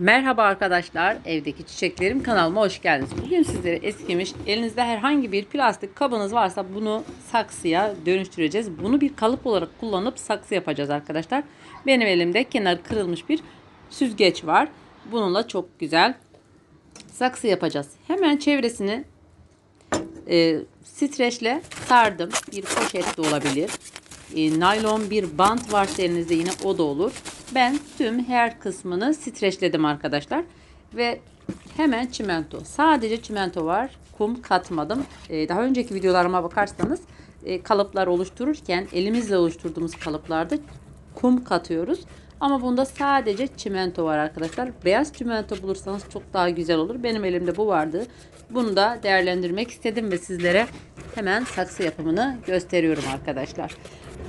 Merhaba arkadaşlar, evdeki çiçeklerim kanalıma hoş geldiniz. Bugün sizlere eskimiş, elinizde herhangi bir plastik kabınız varsa bunu saksıya dönüştüreceğiz. Bunu bir kalıp olarak kullanıp saksı yapacağız arkadaşlar. Benim elimde kenar kırılmış bir süzgeç var. Bununla çok güzel saksı yapacağız. Hemen çevresini e, streçle sardım. Bir poşet de olabilir. E, naylon bir bant varsa elinizde yine o da olur. Ben tüm her kısmını streçledim arkadaşlar. Ve hemen çimento. Sadece çimento var. Kum katmadım. E, daha önceki videolarıma bakarsanız e, kalıplar oluştururken elimizle oluşturduğumuz kalıplarda kum katıyoruz. Ama bunda sadece çimento var arkadaşlar. Beyaz çimento bulursanız çok daha güzel olur. Benim elimde bu vardı. Bunu da değerlendirmek istedim ve sizlere hemen saksı yapımını gösteriyorum arkadaşlar.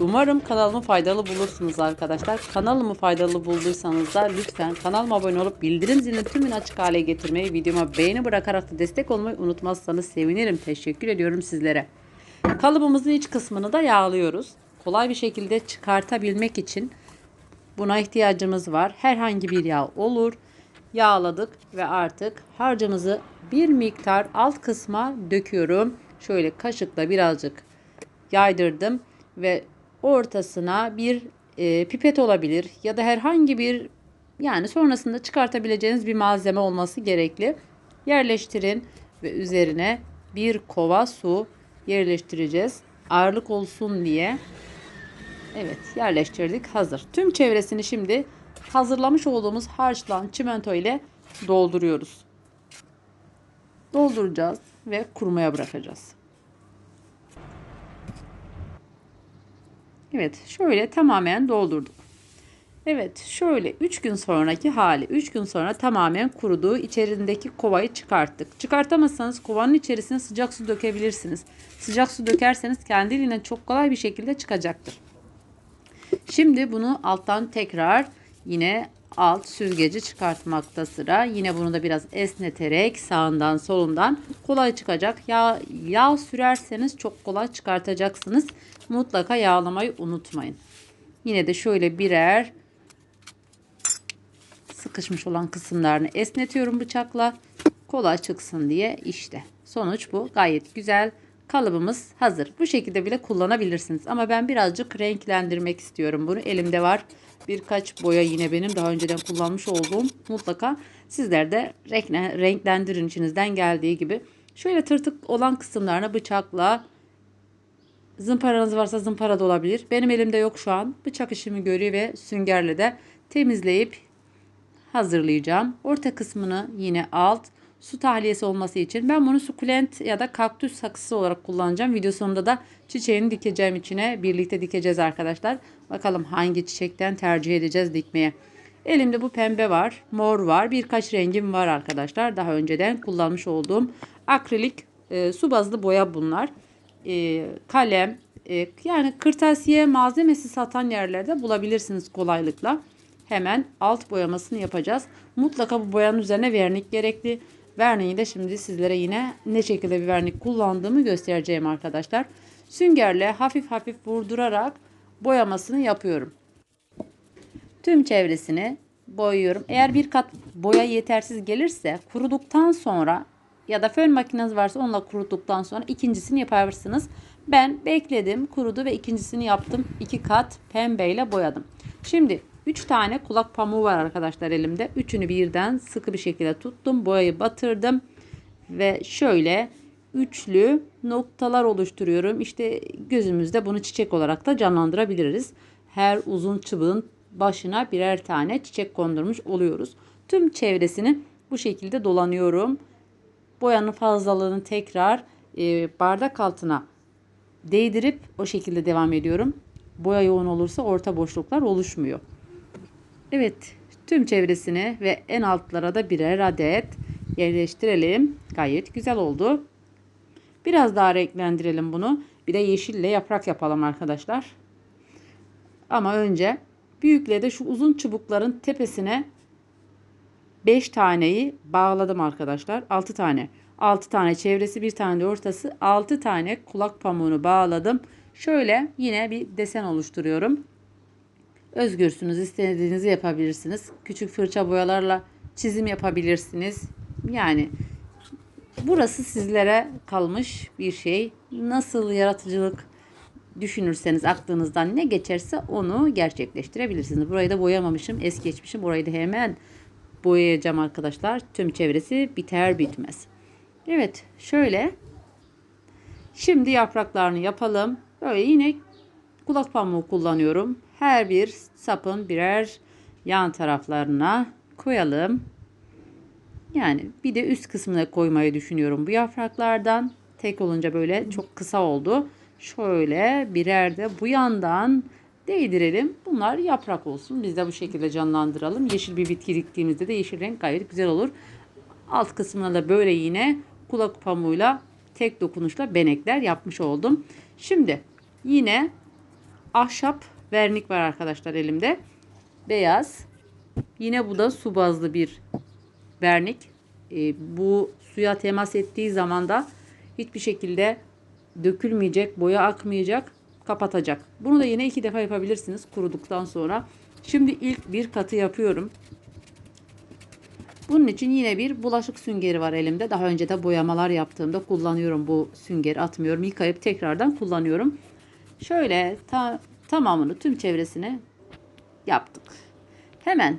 Umarım kanalımı faydalı bulursunuz arkadaşlar. Kanalımı faydalı bulduysanız da lütfen kanalıma abone olup bildirim zilini tümünü açık hale getirmeyi, videoma beğeni bırakarak da destek olmayı unutmazsanız sevinirim. Teşekkür ediyorum sizlere. Kalıbımızın iç kısmını da yağlıyoruz. Kolay bir şekilde çıkartabilmek için buna ihtiyacımız var. Herhangi bir yağ olur. Yağladık ve artık harcımızı bir miktar alt kısma döküyorum. Şöyle kaşıkla birazcık yaydırdım ve ortasına bir e, pipet olabilir ya da herhangi bir yani sonrasında çıkartabileceğiniz bir malzeme olması gerekli. Yerleştirin ve üzerine bir kova su yerleştireceğiz. Ağırlık olsun diye. Evet yerleştirdik hazır. Tüm çevresini şimdi hazırlamış olduğumuz harçlan çimento ile dolduruyoruz. Dolduracağız ve kurumaya bırakacağız. Evet şöyle tamamen doldurduk. Evet şöyle 3 gün sonraki hali 3 gün sonra tamamen kuruduğu içerisindeki kovayı çıkarttık. Çıkartamazsanız kovanın içerisine sıcak su dökebilirsiniz. Sıcak su dökerseniz kendiliğinden çok kolay bir şekilde çıkacaktır. Şimdi bunu alttan tekrar yine alt süzgeci çıkartmakta sıra. Yine bunu da biraz esneterek sağından solundan kolay çıkacak. Yağ, yağ sürerseniz çok kolay çıkartacaksınız. Mutlaka yağlamayı unutmayın. Yine de şöyle birer sıkışmış olan kısımlarını esnetiyorum bıçakla. Kolay çıksın diye işte. Sonuç bu. Gayet güzel. Kalıbımız hazır. Bu şekilde bile kullanabilirsiniz. Ama ben birazcık renklendirmek istiyorum bunu. Elimde var birkaç boya yine benim daha önceden kullanmış olduğum. Mutlaka sizler de renklendirin içinizden geldiği gibi. Şöyle tırtık olan kısımlarını bıçakla zımparanız varsa zımpara da olabilir. Benim elimde yok şu an. Bıçak işimi görüyor ve süngerle de temizleyip hazırlayacağım. Orta kısmını yine alt su tahliyesi olması için ben bunu sukulent ya da kaktüs saksısı olarak kullanacağım. Video sonunda da çiçeğini dikeceğim içine. Birlikte dikeceğiz arkadaşlar. Bakalım hangi çiçekten tercih edeceğiz dikmeye. Elimde bu pembe var, mor var, birkaç rengim var arkadaşlar. Daha önceden kullanmış olduğum akrilik e, su bazlı boya bunlar. E, kalem, e, yani kırtasiye malzemesi satan yerlerde bulabilirsiniz kolaylıkla. Hemen alt boyamasını yapacağız. Mutlaka bu boyanın üzerine vernik gerekli. Verniği de şimdi sizlere yine ne şekilde bir vernik kullandığımı göstereceğim arkadaşlar. Süngerle hafif hafif vurdurarak boyamasını yapıyorum. Tüm çevresini boyuyorum. Eğer bir kat boya yetersiz gelirse kuruduktan sonra ya da fön makineniz varsa onunla kuruduktan sonra ikincisini yaparsınız. Ben bekledim kurudu ve ikincisini yaptım. İki kat pembeyle boyadım. Şimdi 3 tane kulak pamuğu var arkadaşlar elimde. Üçünü birden sıkı bir şekilde tuttum. Boyayı batırdım. Ve şöyle üçlü noktalar oluşturuyorum. İşte gözümüzde bunu çiçek olarak da canlandırabiliriz. Her uzun çubuğun başına birer tane çiçek kondurmuş oluyoruz. Tüm çevresini bu şekilde dolanıyorum. Boyanın fazlalığını tekrar e, bardak altına değdirip o şekilde devam ediyorum. Boya yoğun olursa orta boşluklar oluşmuyor. Evet tüm çevresini ve en altlara da birer adet yerleştirelim. Gayet güzel oldu. Biraz daha renklendirelim bunu. Bir de yeşille yaprak yapalım arkadaşlar. Ama önce büyükle de şu uzun çubukların tepesine 5 taneyi bağladım arkadaşlar. 6 tane. 6 tane çevresi bir tane de ortası 6 tane kulak pamuğunu bağladım. Şöyle yine bir desen oluşturuyorum. Özgürsünüz. istediğinizi yapabilirsiniz. Küçük fırça boyalarla çizim yapabilirsiniz. Yani burası sizlere kalmış bir şey. Nasıl yaratıcılık düşünürseniz aklınızdan ne geçerse onu gerçekleştirebilirsiniz. Burayı da boyamamışım. Es geçmişim. Burayı da hemen boyayacağım arkadaşlar. Tüm çevresi biter bitmez. Evet şöyle. Şimdi yapraklarını yapalım. Böyle yine kulak pamuğu kullanıyorum. Her bir sapın birer yan taraflarına koyalım. Yani bir de üst kısmına koymayı düşünüyorum bu yapraklardan. Tek olunca böyle çok kısa oldu. Şöyle birer de bu yandan değdirelim. Bunlar yaprak olsun. Biz de bu şekilde canlandıralım. Yeşil bir bitki diktiğimizde de yeşil renk gayet güzel olur. Alt kısmına da böyle yine kulak pamuğuyla tek dokunuşla benekler yapmış oldum. Şimdi yine ahşap vernik var arkadaşlar elimde. Beyaz. Yine bu da su bazlı bir vernik. E, bu suya temas ettiği zaman da hiçbir şekilde dökülmeyecek, boya akmayacak, kapatacak. Bunu da yine iki defa yapabilirsiniz kuruduktan sonra. Şimdi ilk bir katı yapıyorum. Bunun için yine bir bulaşık süngeri var elimde. Daha önce de boyamalar yaptığımda kullanıyorum bu süngeri atmıyorum. Yıkayıp tekrardan kullanıyorum. Şöyle ta, tamamını tüm çevresini yaptık. Hemen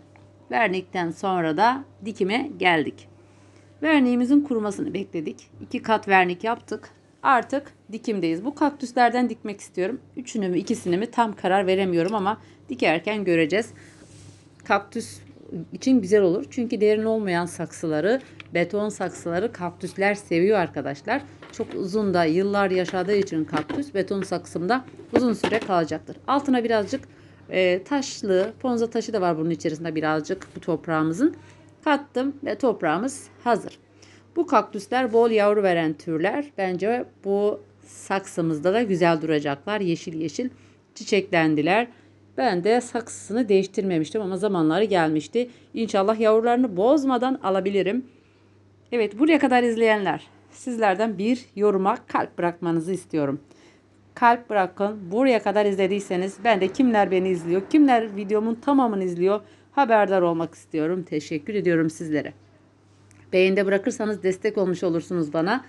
vernikten sonra da dikime geldik. Verniğimizin kurumasını bekledik. İki kat vernik yaptık. Artık dikimdeyiz. Bu kaktüslerden dikmek istiyorum. Üçünü mü ikisini mi tam karar veremiyorum ama dikerken göreceğiz. Kaktüs için güzel olur. Çünkü derin olmayan saksıları, beton saksıları kaktüsler seviyor arkadaşlar. Çok uzun da yıllar yaşadığı için kaktüs beton saksımda uzun süre kalacaktır. Altına birazcık e, taşlı, ponza taşı da var bunun içerisinde birazcık bu toprağımızın. Kattım ve toprağımız hazır. Bu kaktüsler bol yavru veren türler. Bence bu saksımızda da güzel duracaklar. Yeşil yeşil çiçeklendiler. Ben de saksısını değiştirmemiştim ama zamanları gelmişti. İnşallah yavrularını bozmadan alabilirim. Evet buraya kadar izleyenler sizlerden bir yoruma kalp bırakmanızı istiyorum. Kalp bırakın. Buraya kadar izlediyseniz ben de kimler beni izliyor, kimler videomun tamamını izliyor haberdar olmak istiyorum. Teşekkür ediyorum sizlere. Beğende bırakırsanız destek olmuş olursunuz bana.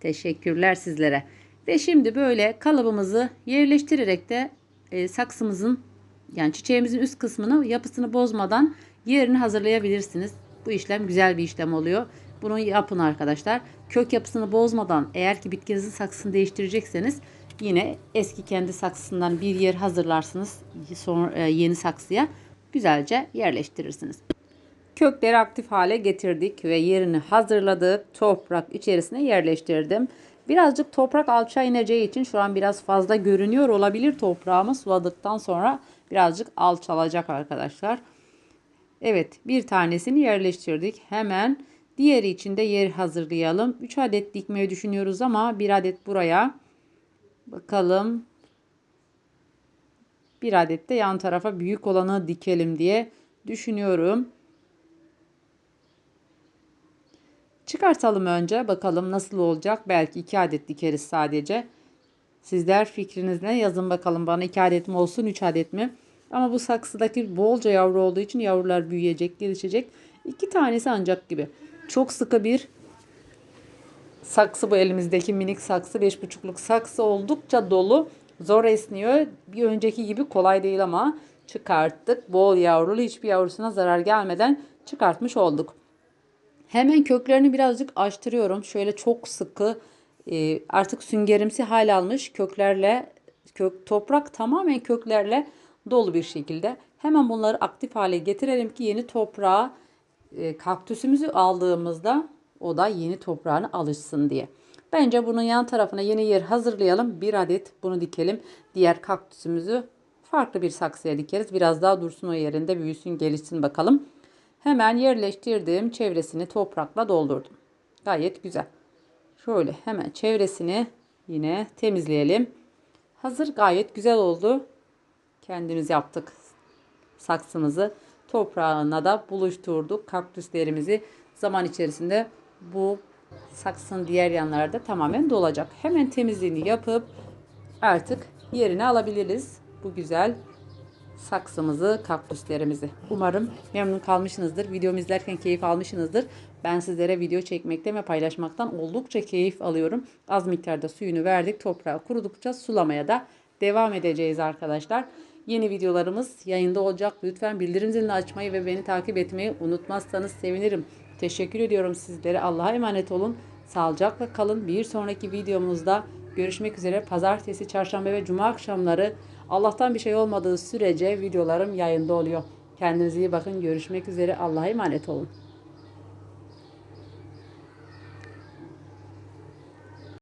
Teşekkürler sizlere. Ve şimdi böyle kalıbımızı yerleştirerek de e, saksımızın yani çiçeğimizin üst kısmını yapısını bozmadan yerini hazırlayabilirsiniz. Bu işlem güzel bir işlem oluyor. Bunu yapın arkadaşlar. Kök yapısını bozmadan eğer ki bitkinizin saksısını değiştirecekseniz yine eski kendi saksısından bir yer hazırlarsınız sonra e, yeni saksıya güzelce yerleştirirsiniz. Kökleri aktif hale getirdik ve yerini hazırladık. Toprak içerisine yerleştirdim. Birazcık toprak alçağa ineceği için şu an biraz fazla görünüyor olabilir toprağımı suladıktan sonra birazcık alçalacak arkadaşlar. Evet bir tanesini yerleştirdik. Hemen diğeri için de yer hazırlayalım. 3 adet dikmeyi düşünüyoruz ama bir adet buraya. Bakalım. Bir adet de yan tarafa büyük olanı dikelim diye düşünüyorum. Çıkartalım önce bakalım nasıl olacak. Belki iki adet dikeriz sadece. Sizler fikriniz ne? Yazın bakalım bana iki adet mi olsun üç adet mi? Ama bu saksıdaki bolca yavru olduğu için yavrular büyüyecek, gelişecek. İki tanesi ancak gibi. Çok sıkı bir saksı bu elimizdeki minik saksı. Beş buçukluk saksı oldukça dolu. Zor esniyor. Bir önceki gibi kolay değil ama çıkarttık. Bol yavrulu hiçbir yavrusuna zarar gelmeden çıkartmış olduk. Hemen köklerini birazcık açtırıyorum. Şöyle çok sıkı e, artık süngerimsi hal almış köklerle kök toprak tamamen köklerle dolu bir şekilde. Hemen bunları aktif hale getirelim ki yeni toprağa e, kaktüsümüzü aldığımızda o da yeni toprağına alışsın diye. Bence bunun yan tarafına yeni yer hazırlayalım. Bir adet bunu dikelim. Diğer kaktüsümüzü farklı bir saksıya dikeriz. Biraz daha dursun o yerinde büyüsün gelişsin bakalım. Hemen yerleştirdim. Çevresini toprakla doldurdum. Gayet güzel. Şöyle hemen çevresini yine temizleyelim. Hazır gayet güzel oldu. Kendimiz yaptık saksımızı. Toprağına da buluşturduk. Kaktüslerimizi zaman içerisinde bu saksının diğer yanlarda tamamen dolacak. Hemen temizliğini yapıp artık yerine alabiliriz. Bu güzel saksımızı, kaktüslerimizi. Umarım memnun kalmışsınızdır. Videomu izlerken keyif almışsınızdır. Ben sizlere video çekmekten ve paylaşmaktan oldukça keyif alıyorum. Az miktarda suyunu verdik. Toprağı kurudukça sulamaya da devam edeceğiz arkadaşlar. Yeni videolarımız yayında olacak. Lütfen bildirim zilini açmayı ve beni takip etmeyi unutmazsanız sevinirim. Teşekkür ediyorum sizlere. Allah'a emanet olun. Sağlıcakla kalın. Bir sonraki videomuzda görüşmek üzere. Pazartesi, çarşamba ve cuma akşamları Allah'tan bir şey olmadığı sürece videolarım yayında oluyor. Kendinize iyi bakın. Görüşmek üzere. Allah'a emanet olun.